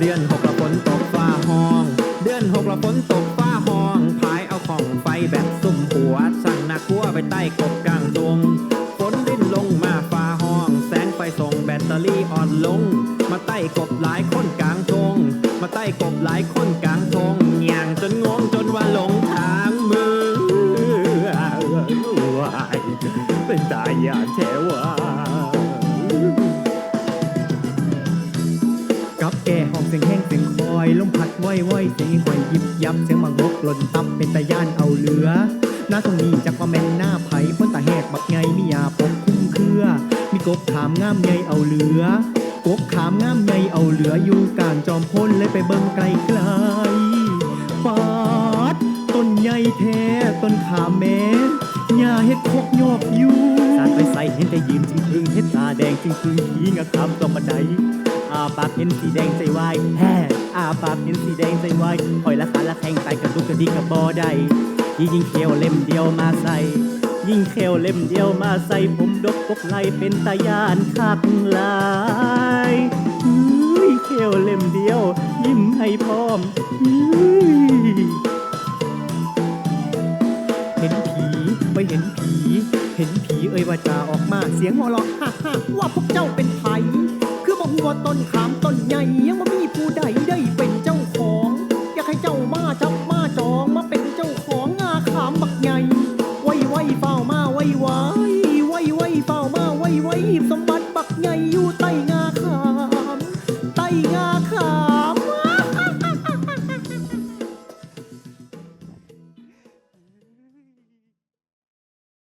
เดือนหกละฝนตกฟ้าห้อง เดือนหกละฝนตกฟ้าห้องพายเอาของไฟแบบ พัวไปใต้กบกลางดงฝนดิ้นลงมาฟ้าห้อง แสงไฟส่งแบตเตอรี่อ่อนลง มาใต้กบหลายคนกลางทง มาใต้กบหลายคนกลางทงอย่างจนงงจนว่าหลงทางมือเป็นตายอย่างแท้ว่า วไหวเสียงหอยยิบยับเสียงมังกหล่นตับเป็นตะย่านเอาเหลือหน้าตรงนี้จักว่าแม่นหน้าไผ่พ้นตาแหกบักไงมียาปกคุ้มเครือ มีกบขามงามใหญ่เอาเหลือกบขามงามใหญ่เอาเหลืออยู่กลางจอมพ้นเลยไปเบิ่งไกลไกลปาดต้นใหญ่แท้ต้นขามแม้หญ้าเฮ็ดคกโยกอยู่สาดไปใส่เห็นแต่ยืนจึงพึงเฮ็ดตาแดงจึงพึงขี้งะคำตรงบันไดอาปากเห็นสีแดงใจวายแฮ่าปากเห็นสีแดงใจวายคอยละขาละแข่งตายกระดุกกระดิกกระบอได้ยิ่งยิงเขียวเล่มเดียวมาใส่ ยิ่งเขียวเล่มเดียวมาใส่ ผมดกปกไหลเป็นตายานคักลายอุ้ยเขียวเล่มเดียว ยิ้มให้พร้อมอุ้ยเห็นผีไม่เห็นผี เห็นผีเอ่ยว่าจะออกมาเสียงหัวเราะฮ่าฮ่าว่าพวกเจ้าเป็นไผคือ บอกหัวต้นขามต้นใหญ่ยังไม่มีผู้ใดได้เป็นเจ้าของ อยากให้เจ้ามาจับมาจองมาเป็นเจ้าของงาขามบักใหญ่ไว้ไว้เฝ้ามาไว้ไว้ไว้ไว้เฝ้ามา